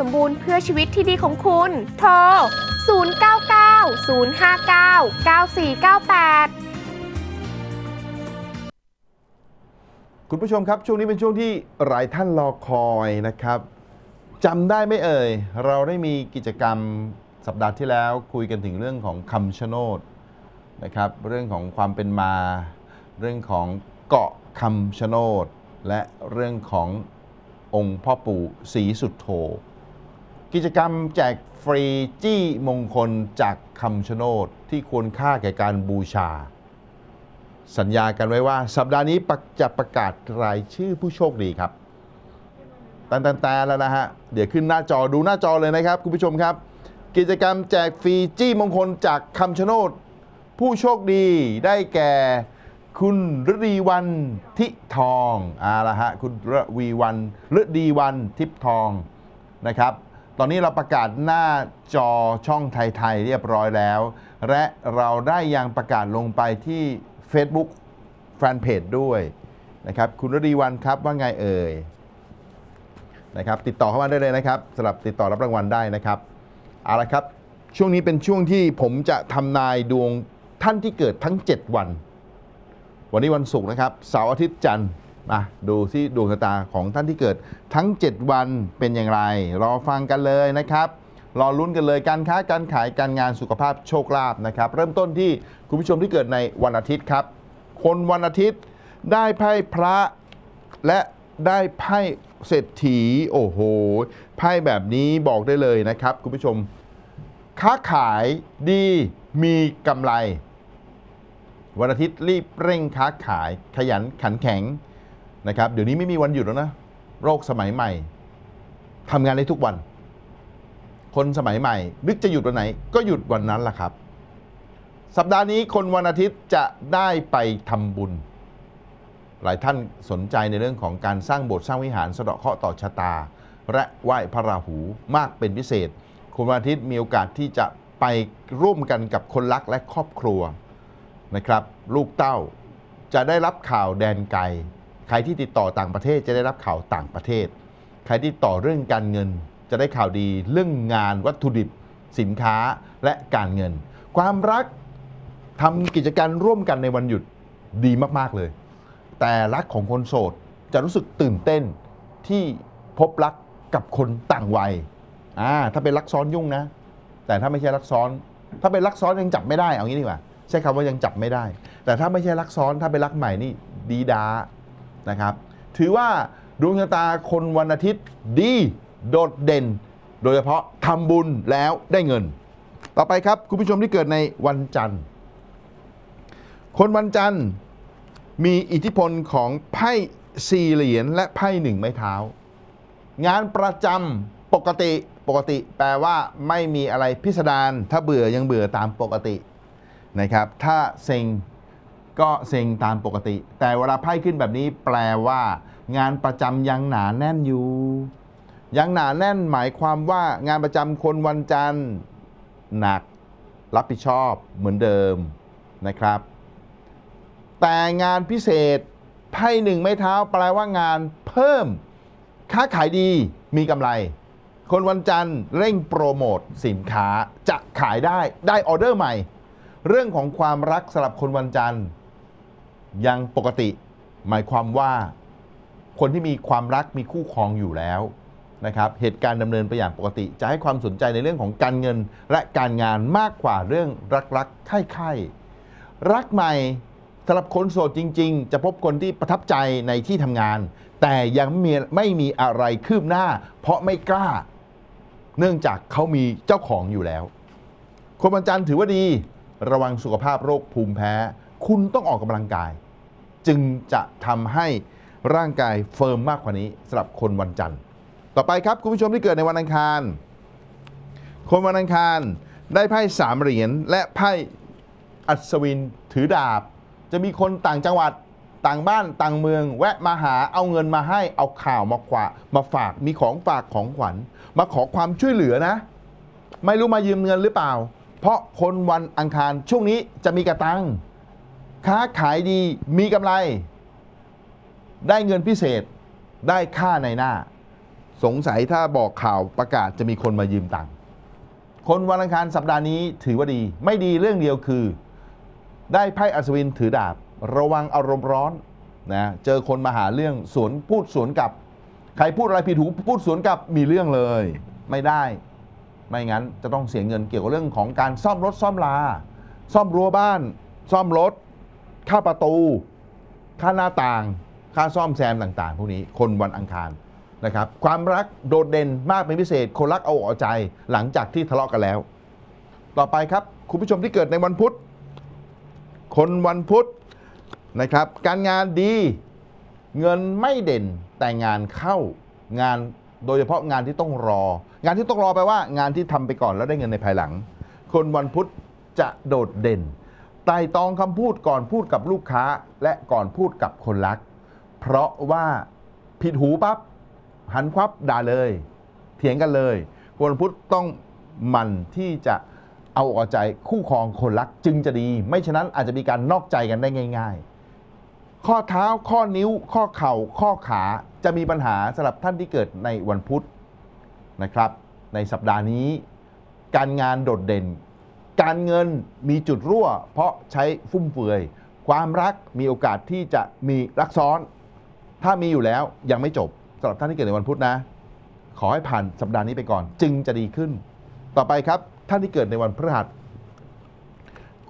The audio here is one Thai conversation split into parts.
สมบูรณ์เพื่อชีวิตที่ดีของคุณ โทร 099 059 9498คุณผู้ชมครับ ช่วงนี้เป็นช่วงที่หลายท่านรอคอยนะครับจำได้ไหมเอ่ย เราได้มีกิจกรรมสัปดาห์ที่แล้วคุยกันถึงเรื่องของคำชะโนดนะครับเรื่องของความเป็นมา เรื่องของเกาะคำชะโนด และเรื่องขององค์พ่อปู่ศรีสุดโธ กิจกรรมแจกฟรีจี้มงคลจากคำชะโนดที่ควรค่าแก่การบูชา สัญญากันไว้ว่า สัปดาห์นี้จะประกาศรายชื่อผู้โชคดีครับตันตันแตนแล้วนะฮะ เดี๋ยวขึ้นหน้าจอดูหน้าจอเลยนะครับ คุณผู้ชมครับ กิจกรรมแจกฟรีจี้มงคลจากคำชะโนดผู้โชคดีได้แก่คุณฤดีวันทิทองอ่าละฮะคุณรวีวันฤดีวันทิพทองนะครับ ตอนนี้เราประกาศหน้าจอช่องไทย ๆ เรียบร้อยแล้ว และเราได้ยังประกาศลงไปที่ Facebook แฟนเพจด้วยนะครับ คุณฤดีวันครับว่าไงเอ่ยนะครับ ติดต่อเข้ามาได้เลยนะครับสำหรับติดต่อรับรางวัลได้นะครับเอาละครับ ช่วงนี้เป็นช่วงที่ผมจะทำนายดวงท่านที่เกิดทั้ง 7 วัน วันนี้วันศุกร์นะครับเสาร์อาทิตย์จันทร์ มาดูที่ดวงชะตาของท่านที่เกิดทั้ง 7 วันเป็นอย่างไร รอฟังกันเลยนะครับ รอลุ้นกันเลยการค้าการขายการงานสุขภาพโชคลาภนะครับ เริ่มต้นที่คุณผู้ชมที่เกิดในวันอาทิตย์ครับ คนวันอาทิตย์ได้ไพ่พระและได้ไพ่เศรษฐีโอ้โหไพ่แบบนี้บอกได้เลยนะครับ คุณผู้ชม ค้าขายดีมีกำไร วันอาทิตย์รีบเร่งค้าขายขยันขันแข็ง นะครับเดี๋ยวนี้ไม่มีวันหยุดแล้วนะ โรคสมัยใหม่ทำงานได้ทุกวัน คนสมัยใหม่ นึกจะหยุดวันไหน ก็หยุดวันนั้นแหละครับ สัปดาห์นี้คนวันอาทิตย์จะได้ไปทำบุญ หลายท่านสนใจในเรื่องของการสร้างโบสถ์สร้างวิหารสะเดาะเคราะห์ต่อชะตา และไหว้พระราหูมากเป็นพิเศษ คนวันอาทิตย์มีโอกาสที่จะไปร่วมกันกับคนรักและครอบครัวนะครับ ลูกเต้าจะได้รับข่าวแดนไกล ใครที่ติดต่อต่างประเทศจะได้รับข่าวต่างประเทศ ใครที่ต่อเรื่องการเงิน จะได้ข่าวดีเรื่องงานวัตถุดิบ สินค้าและการเงิน ความรักทำกิจการร่วมกันในวันหยุดดีมากๆเลย แต่รักของคนโสดจะรู้สึกตื่นเต้นที่พบรักกับคนต่างวัยอ่าถ้าเป็นรักซ้อนยุ่งนะ แต่ถ้าไม่ใช่รักซ้อน ถ้าเป็นรักซ้อนยังจับไม่ได้เอางี้ดีกว่าใช้คำว่ายังจับไม่ได้ แต่ถ้าไม่ใช่รักซ้อนถ้าเป็นรักใหม่นี่ดีดา นะครับ ถือว่าดวงชะตาคนวันอาทิตย์ดีโดดเด่น โดยเฉพาะทำบุญแล้วได้เงิน ต่อไปครับคุณผู้ชมที่เกิดในวันจันทร์ คนวันจันทร์มีอิทธิพลของไพ่สี่เหรียญและไพ่หนึ่งไม้เท้า งานประจำปกติปกติแปลว่าไม่มีอะไรพิสดารถ้าเบื่อยังเบื่อตามปกตินะครับ ถ้าเซ็ง ก็เซ็งตามปกติ แต่เวลาไพ่ขึ้นแบบนี้แปลว่า งานประจำยังหนาแน่นอยู่ ยังหนาแน่นหมายความว่างานประจำคนวันจันทร์หนัก รับผิดชอบเหมือนเดิมนะครับ แต่งานพิเศษไพ่หนึ่งไม้เท้าแปลว่างานเพิ่ม ค้าขายดีมีกำไร คนวันจันทร์เร่งโปรโมทสินค้าจะขายได้ได้ออเดอร์ใหม่ เรื่องของความรักสำหรับคนวันจันทร์ ยังปกติ หมายความว่าคนที่มีความรักมีคู่ครองอยู่แล้วนะครับเหตุการณ์ดำเนินไปอย่างปกติ จะให้ความสนใจในเรื่องของการเงินและการงานมากกว่าเรื่องรักๆใคร่ๆรักใหม่สำหรับคนโสดจริง ๆ จะพบคนที่ประทับใจในที่ทำงาน แต่ยังไม่มีไม่มีอะไรคืบหน้า เพราะไม่กล้า เนื่องจากเขามีเจ้าของอยู่แล้วคนวันจันทร์ถือว่าดี ระวังสุขภาพโรคภูมิแพ้ คุณต้องออกกำลังกาย จึงจะทำให้ร่างกายเฟิร์มมากกว่านี้สำหรับคนวันจันทร์ ต่อไปครับคุณผู้ชมที่เกิดในวันอังคาร คนวันอังคารได้ไพ่สามเหรียญและไพ่อัศวินถือดาบ จะมีคนต่างจังหวัดต่างบ้านต่างเมือง แวะมาหาเอาเงินมาให้เอาข่าวมาขวามาฝากมีของฝากของขวัญ มาขอความช่วยเหลือนะ ไม่รู้มายืมเงินหรือเปล่า เพราะคนวันอังคารช่วงนี้จะมีกระตัง ค้าขายดีมีกำไร ได้เงินพิเศษได้ค่าในหน้า สงสัยถ้าบอกข่าวประกาศจะมีคนมายืมตังค์คนวันอังคารสัปดาห์นี้ถือว่าดี ไม่ดีเรื่องเดียวคือ ได้ไพ่อัศวินถือดาบ ระวังอารมณ์ร้อนนะเจอคนมาหาเรื่องสวนพูดสวนกลับ ใครพูดอะไรผิดหูพูดสวนกลับมีเรื่องเลย ไม่ได้ ไม่งั้นจะต้องเสียเงินเกี่ยวกับเรื่องของการซ่อมรถซ่อมลา ซ่อมรั้วบ้าน ซ่อมรถ ค่าประตู ค่าหน้าต่าง ค่าซ่อมแซมต่างๆ พวกนี้คนวันอังคารนะครับ ความรักโดดเด่นมากเป็นพิเศษ คนรักเอาออาใจหลังจากที่ทะเลาะกันแล้ว ต่อไปครับ คุณผู้ชมที่เกิดในวันพุธ คนวันพุธนะครับ การงานดี เงินไม่เด่นแต่งานเข้างานโดยเฉพาะงานที่ต้องรอ งานที่ต้องรอแปลว่า งานที่ทำไปก่อนแล้วได้เงินในภายหลัง คนวันพุธจะโดดเด่น ไต่ตองคำพูดก่อนพูดกับลูกค้าและก่อนพูดกับคนรัก เพราะว่าผิดหูปั๊บหันควับด่าเลย เถียงกันเลยคนวันพุธต้องหมันที่จะเอาอกเอาใจคู่ครองคนรักจึงจะดี ไม่ฉะนั้นอาจจะมีการนอกใจกันได้ง่าย ๆ ข้อเท้าข้อนิ้ว ข้อเข่า ข้อขาจะมีปัญหาสำหรับท่านที่เกิดในวันพุธนะครับ ในสัปดาห์นี้ การงานโดดเด่น การเงินมีจุดรั่ว เพราะใช้ฟุ่มเฟือย ความรักมีโอกาสที่จะมีรักซ้อน ถ้ามีอยู่แล้วยังไม่จบสำหรับท่านที่เกิดในวันพุธนะ ขอให้ผ่านสัปดาห์นี้ไปก่อน จึงจะดีขึ้น ต่อไปครับท่านที่เกิดในวันพฤหัส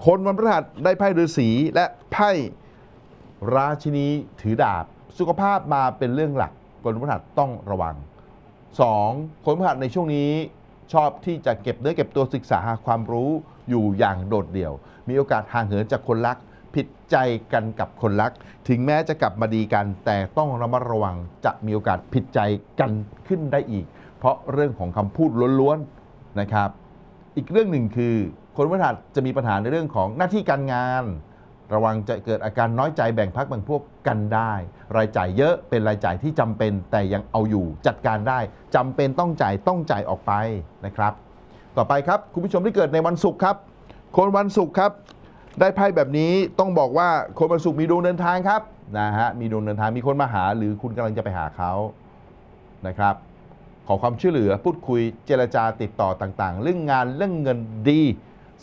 คนวันพฤหัสได้ไพ่ฤาษีและไพ่ราชินีถือดาบ สุขภาพมาเป็นเรื่องหลักคนพฤหัสต้องระวัง 2. คนพฤหัสในช่วงนี้ ชอบที่จะเก็บเนื้อเก็บตัวศึกษาหาความรู้อยู่อย่างโดดเดี่ยว มีโอกาสห่างเหินจากคนรัก ผิดใจกันกับคนรัก ถึงแม้จะกลับมาดีกัน แต่ต้องระมัดระวังจะมีโอกาสผิดใจกันขึ้นได้อีก เพราะเรื่องของคำพูดล้วนๆนะครับ อีกเรื่องหนึ่งคือ คนพฤหัสจะมีปัญหาในเรื่องของหน้าที่การงาน ระวังจะเกิดอาการน้อยใจแบ่งพักแบ่งพวกกันได้ รายจ่ายเยอะเป็นรายจ่ายที่จำเป็นแต่ยังเอาอยู่จัดการได้จำเป็นต้องจ่ายต้องจ่ายออกไปนะครับ ต่อไปครับคุณผู้ชมที่เกิดในวันศุกร์ครับ คนวันศุกร์ครับได้ไพ่แบบนี้ต้องบอกว่าคนวันศุกร์มีดวงเดินทางครับนะฮะมีดวงเดินทางมีคนมาหา หรือคุณกำลังจะไปหาเขานะครับ ขอความช่วยเหลือพูดคุยเจรจาติดต่อต่างๆ เรื่องงานเรื่องเงินดี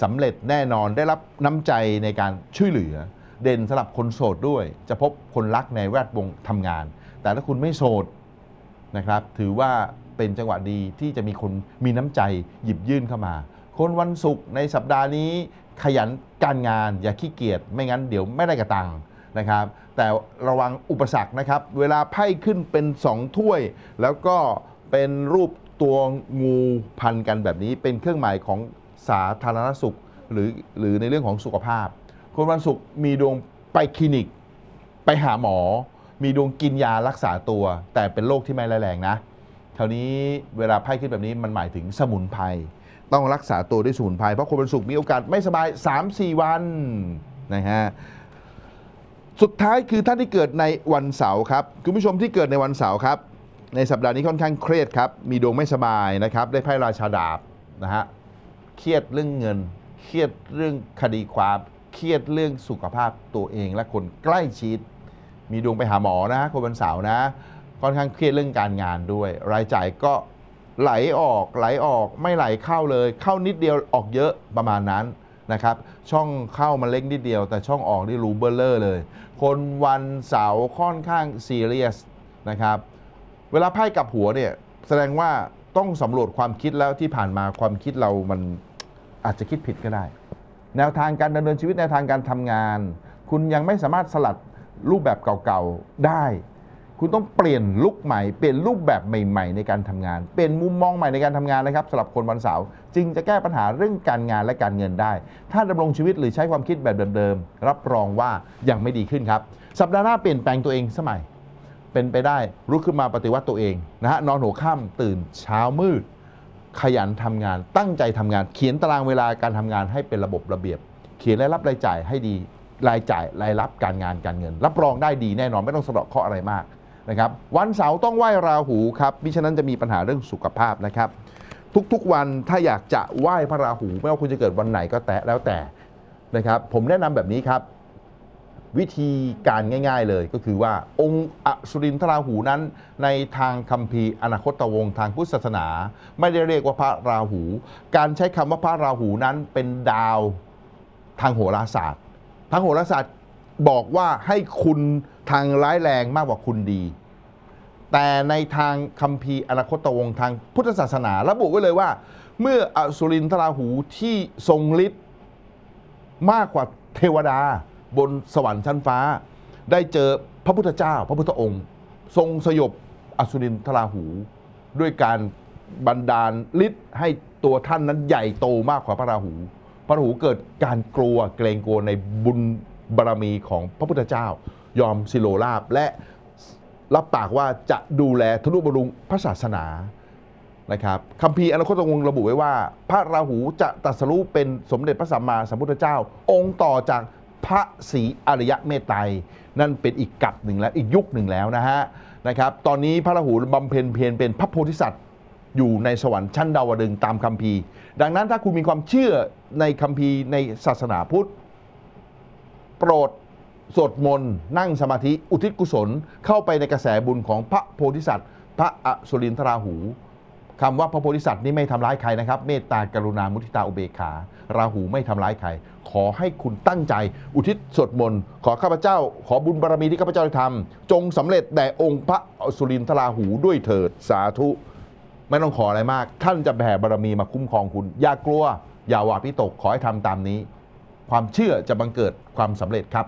สำเร็จแน่นอนได้รับน้ำใจในการช่วยเหลือ เด่นสำหรับคนโสดด้วย จะพบคนรักในแวดวงทำงาน แต่ถ้าคุณไม่โสดนะครับ ถือว่าเป็นจังหวะดีที่จะมีคนมีน้ำใจหยิบยื่นเข้ามา คนวันศุกร์ในสัปดาห์นี้ ขยันการงานอย่าขี้เกียจไม่งั้นเดี๋ยวไม่ได้กระตังนะครับ แต่ระวังอุปสรรคนะครับ เวลาไพ่ขึ้นเป็นสองถ้วย แล้วก็เป็นรูปตัวงูพันกันแบบนี้เป็นเครื่องหมายของ สาธารณสุขหรือหรือในเรื่องของสุขภาพ คนวันศุกร์มีดวงไปคลินิก ไปหาหมอ มีดวงกินยารักษาตัว แต่เป็นโรคที่ไม่ร้ายแรงนะคราวนี้เวลาไพ่ขึ้นแบบนี้มันหมายถึงสมุนไพรต้องรักษาตัวด้วยสมุนไพรเพราะคนวันศุกร์มีโอกาสไม่สบาย 3-4 วันนะฮะสุดท้ายคือท่านที่เกิดในวันเสาร์ครับคุณผู้ชมที่เกิดในวันเสาร์ครับ ในสัปดาห์นี้ค่อนข้างเครียดครับ มีดวงไม่สบายนะครับ ได้ไพ่ราชาดาบนะฮะ เครียดเรื่องเงิน เครียดเรื่องคดีความ เครียดเรื่องสุขภาพตัวเองและคนใกล้ชิด มีดวงไปหาหมอนะคนวันเสาร์นะ ค่อนข้างเครียดเรื่องการงานด้วย รายจ่ายก็ไหลออกไหลออกไม่ไหลเข้าเลย เข้านิดเดียวออกเยอะประมาณนั้นนะครับ ช่องเข้ามันเล็กนิดเดียว แต่ช่องออกนี่รูเบอร์เลอร์เลย คนวันเสาร์ค่อนข้างซีเรียสนะครับ เวลาไพ่กับหัวเนี่ยแสดงว่า ต้องสำรวจความคิดแล้วที่ผ่านมาความคิดเรามันอาจจะคิดผิดก็ได้ แนวทางการดำเนินชีวิตแนวทางการทำงาน คุณยังไม่สามารถสลัดรูปแบบเก่าๆได้ คุณต้องเปลี่ยนลุคใหม่ เปลี่ยนรูปแบบใหม่ ๆ ในการทำงาน เปลี่ยนมุมมองใหม่ในการทำงานนะครับสำหรับคนวันเสาร์จึงจะแก้ปัญหาเรื่องการงานและการเงินได้ ถ้าดำรงชีวิตหรือใช้ความคิดแบบเดิมๆรับรองว่ายังไม่ดีขึ้นครับ สัปดาห์หน้าเปลี่ยนแปลงตัวเองสมัย เป็นไปได้ลุกขึ้นมาปฏิวัติตัวเองนะฮะนอนหัวค่ำตื่นเช้ามืด ขยันทำงานตั้งใจทำงาน เขียนตารางเวลาการทำงานให้เป็นระบบระเบียบ เขียนรายรับรายจ่ายให้ดีรายจ่ายรายรับการงานการเงิน รับรองได้ดีแน่นอนไม่ต้องสะเดาะเคราะห์อะไรมากนะครับวันเสาร์ต้องไหว้ราหูครับมิฉะนั้นจะมีปัญหาเรื่องสุขภาพนะครับทุกๆวันถ้าอยากจะไหว้พระราหู ไม่ว่าคุณจะเกิดวันไหนก็แต่แล้วแต่นะครับผมแนะนำแบบนี้ครับ วิธีการง่าย ๆ เลยก็คือว่าองค์อสุรินทราหูนั้น ในทางคัมภีร์อนาคตวงทางพุทธศาสนา ไม่ได้เรียกว่าพระราหู การใช้คำว่าพระราหูนั้นเป็นดาวทางโหราศาสตร์ ทางโหราศาสตร์บอกว่าให้คุณทางร้ายแรงมากกว่าคุณดี แต่ในทางคัมภีร์อนาคตวงทางพุทธศาสนา ระบุไว้เลยว่า เมื่ออสุรินทราหูที่ทรงฤทธิ์มากกว่าเทวดา บนสวรรค์ชั้นฟ้า ได้เจอพระพุทธเจ้า พระพุทธองค์ ทรงสยบอสุรินทราหู ด้วยการบันดาลฤทธิ์ให้ตัวท่านนั้นใหญ่โตมากกว่าพระราหู พระราหูเกิดการกลัวเกรงกลัวในบุญบารมีของพระพุทธเจ้า ยอมสิโลราบและรับปากว่าจะดูแลทนุบำรุงพระศาสนานะครับคัมภีร์อนาคตวงศ์ระบุไว้ว่า พระราหูจะตรัสรู้เป็นสมเด็จพระสัมมาสัมพุทธเจ้า องค์ต่อจาก พระศรีอริยะเมตไตรนั่นเป็นอีกกับหนึ่งแล้วอีกยุคหนึ่งแล้วนะฮะนะครับ ตอนนี้พระราหูบำเพ็ญเพียรเป็นพระโพธิสัตว์อยู่ในสวรรค์ชั้นดาวดึงตามคัมภีร์ ดังนั้นถ้าคุณมีความเชื่อในคัมภีร์ในศาสนาพุทธ โปรดสวดมนต์นั่งสมาธิอุทิศกุศลเข้าไปในกระแสบุญของพระโพธิสัตว์ พระอสุรินทราหู คำว่าพระโพธิสัตว์นี่ไม่ทำร้ายใครนะครับ เมตตากรุณามุทิตาอุเบกขา ราหูไม่ทำร้ายใคร ขอให้คุณตั้งใจ อุทิศสวดมนต์ขอข้าพเจ้า ขอบุญบารมีที่ข้าพเจ้าได้ทำจงสำเร็จแด่องค์พระอสุรินทราหูด้วยเถิดสาธุไม่ต้องขออะไรมาก ท่านจะแผ่บารมีมาคุ้มครองคุณ อย่ากลัว อย่าหวาดพิตกขอให้ทำตามนี้ ความเชื่อจะบังเกิดความสำเร็จครับ